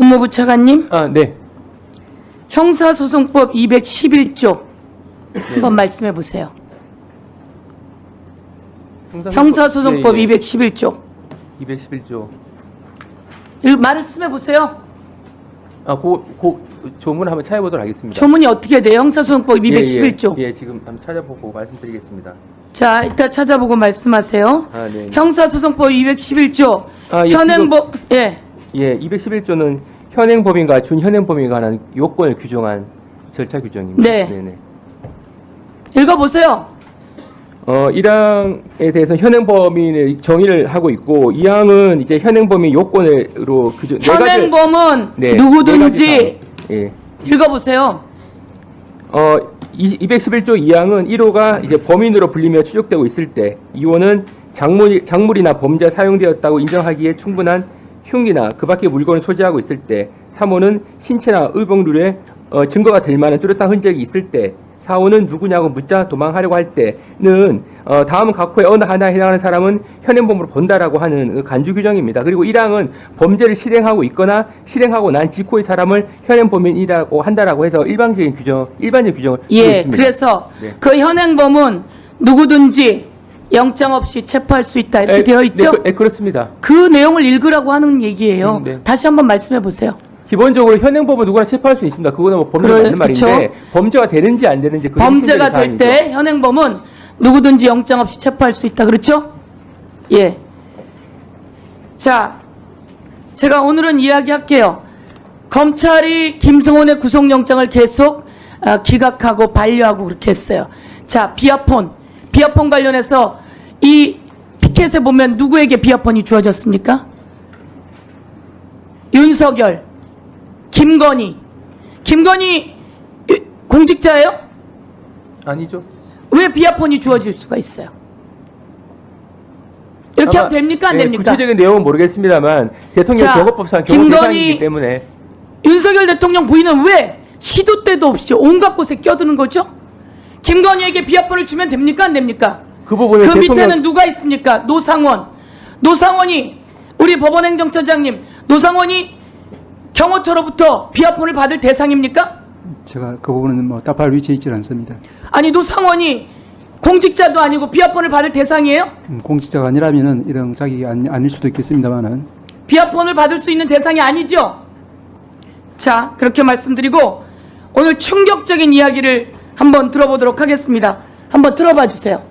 법무부 차관님, 아, 네. 형사소송법 211조 한번 말씀해 보세요. 형사소송법 예, 예. 211조 211조. 말씀해 보세요. 아, 고, 고 조문 한번 찾아보도록 하겠습니다. 조문이 어떻게 돼요? 형사소송법 예, 211조. 예, 예, 지금 한번 찾아보고 말씀드리겠습니다. 자, 이따 찾아보고 말씀하세요. 아, 네. 형사소송법 211조 아, 예, 현행법 예. 예, 211조는 현행법인과 준현행법인에 관한 요건을 규정한 절차 규정입니다. 네. 네네. 읽어 보세요. 어, 1항에 대해서 현행 범인의 정의를 하고 있고 2항은 이제 현행 범인 요건으로 규정 네 가지- 현행범은 네, 네 누구든지 가지 사항. 예. 읽어 보세요. 어, 이- 211조 2항은 1호가 이제 범인으로 불리며 추적되고 있을 때 2호는 작물, 작물이나 범죄에 사용되었다고 인정하기에 충분한 흉기나 그 밖의 물건을 소지하고 있을 때 3호는 신체나 의복률에 어, 증거가 될 만한 뚜렷한 흔적이 있을 때 4호는 누구냐고 묻자 도망하려고 할 때는 어, 다음 각호의 어느 하나에 해당하는 사람은 현행범으로 본다라고 하는 그 간주 규정입니다. 그리고 1항은 범죄를 실행하고 있거나 실행하고 난 직후의 사람을 현행범인이라고 한다라고 해서 일반적인 규정, 일반적 규정을 예. 있습니다. 그래서 네. 그 현행범은 누구든지 영장 없이 체포할 수 있다 이렇게 에, 되어 있죠? 네, 그, 에, 그렇습니다. 그 내용을 읽으라고 하는 얘기예요. 음, 네. 다시 한번 말씀해 보세요. 기본적으로 현행범은 누구나 체포할 수 있습니다. 그거는 뭐 범죄가 그래, 맞는 말인데 그쵸. 범죄가 되는지 안 되는지 그게 범죄가 될. 때 현행범은 누구든지 영장 없이 체포할 수 있다. 그렇죠? 예. 자, 제가 오늘은 이야기할게요. 검찰이 김성원의 구속영장을 계속 아, 기각하고 반려하고 그렇게 했어요. 자, 비아폰. 비아폰 관련해서 이 피켓에 보면 누구에게 비아폰이 주어졌습니까? 윤석열, 김건희. 김건희 이- 공직자예요? 아니죠. 왜 비아폰이 주어질 수가 있어요? 이렇게 하면 됩니까? 안 예, 됩니까? 구체적인 내용은 모르겠습니다만 대통령 자, 경호법상 경호 김건희- 대상이기 때문에 윤석열 대통령 부인은 왜 시도 때도 없이 온갖 곳에 끼어드는 거죠? 김건희에게 비아폰을 주면 됩니까? 안 됩니까? 그 부분에 그 대통령 밑에는 누가 있습니까? 노상원. 노상원이 우리 법원행정처장님, 노상원이 경호처로부터 비아폰을 받을 대상입니까? 제가 그 부분은 뭐 답할 위치에 있지 않습니다. 아니 노상원이 공직자도 아니고 비아폰을 받을 대상이에요? 음, 공직자가 아니라면은 이런 자격이 아니, 아닐 수도 있겠습니다만은 비아폰을 받을 수 있는 대상이 아니죠. 자, 그렇게 말씀드리고 오늘 충격적인 이야기를 한번 들어보도록 하겠습니다. 한번 들어봐 주세요.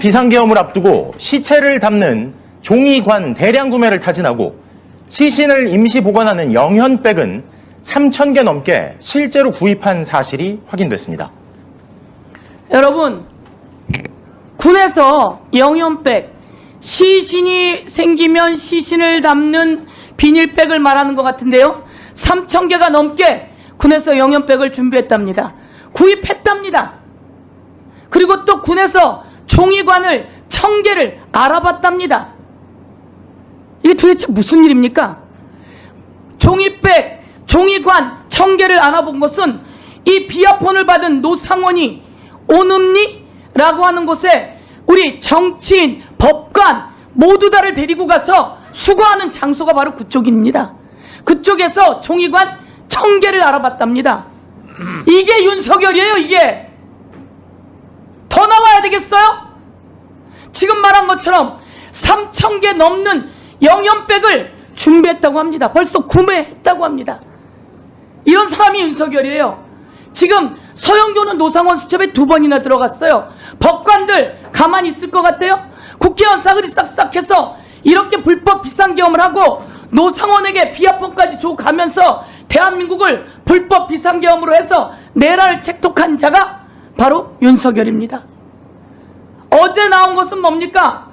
비상계엄을 앞두고 시체를 담는 종이관 대량 구매를 타진하고 시신을 임시 보관하는 영현백은 3,000개 넘게 실제로 구입한 사실이 확인됐습니다. 여러분, 군에서 영연백, 시신이 생기면 시신을 담는 비닐백을 말하는 것 같은데요. 3천 개가 넘게 군에서 영연백을 준비했답니다. 구입했답니다. 그리고 또 군에서 종이관을 천 개를 알아봤답니다. 이게 도대체 무슨 일입니까? 종이백, 종이관 천 개를 알아본 것은 이 비아폰을 받은 노상원이 오눔리? 라고 하는 곳에 우리 정치인, 법관 모두 다를 데리고 가서 수거하는 장소가 바로 그쪽입니다. 그쪽에서 종이관 천 개를 알아봤답니다. 이게 윤석열이에요, 이게. 더 나와야 되겠어요? 지금 말한 것처럼 3천 개 넘는 영연백을 준비했다고 합니다. 벌써 구매했다고 합니다. 이런 사람이 윤석열이에요. 지금 서영교는 노상원 수첩에 두 번이나 들어갔어요. 법관들 가만히 있을 것 같아요? 국회의원 싸그리 싹싹해서 이렇게 불법 비상계엄을 하고 노상원에게 비아폰까지 줘 가면서 대한민국을 불법 비상계엄으로 해서 내란을 책독한 자가 바로 윤석열입니다. 어제 나온 것은 뭡니까?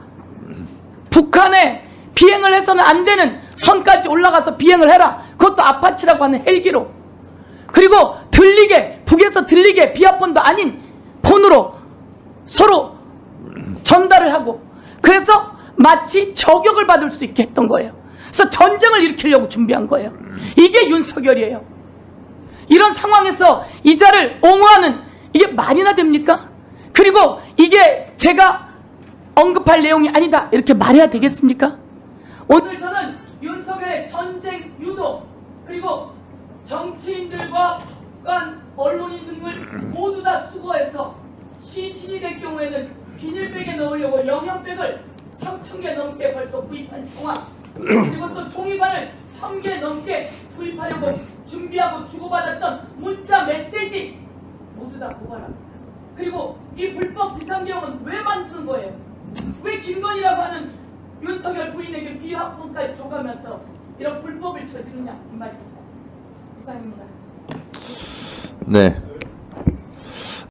북한에 비행을 해서는 안 되는 선까지 올라가서 비행을 해라. 그것도 아파치라고 하는 헬기로. 그리고 들리게, 북에서 들리게 비아폰도 아닌 폰으로 서로 전달을 하고 그래서 마치 저격을 받을 수 있게 했던 거예요. 그래서 전쟁을 일으키려고 준비한 거예요. 이게 윤석열이에요. 이런 상황에서 이자를 옹호하는 이게 말이나 됩니까? 그리고 이게 제가 언급할 내용이 아니다 이렇게 말해야 되겠습니까? 오늘 저는 윤석열의 전쟁 유도 그리고 정치인들과 법관 언론인 등을 모두 다 수거해서 시신이 될 경우에는 비닐백에 넣으려고 영양백을 3천 개 넘게 벌써 구입한 정황 그리고 또 종이관을 1,000개 넘게 구입하려고 준비하고 주고받았던 문자 메시지 모두 다 고발합니다. 그리고 이 불법 비상계엄은 왜 만드는 거예요? 왜 김건희라고 하는 윤석열 부인에게 비합본까지 줘가면서 이런 불법을 저지르냐 이 말입니다. 이상입니다. 네.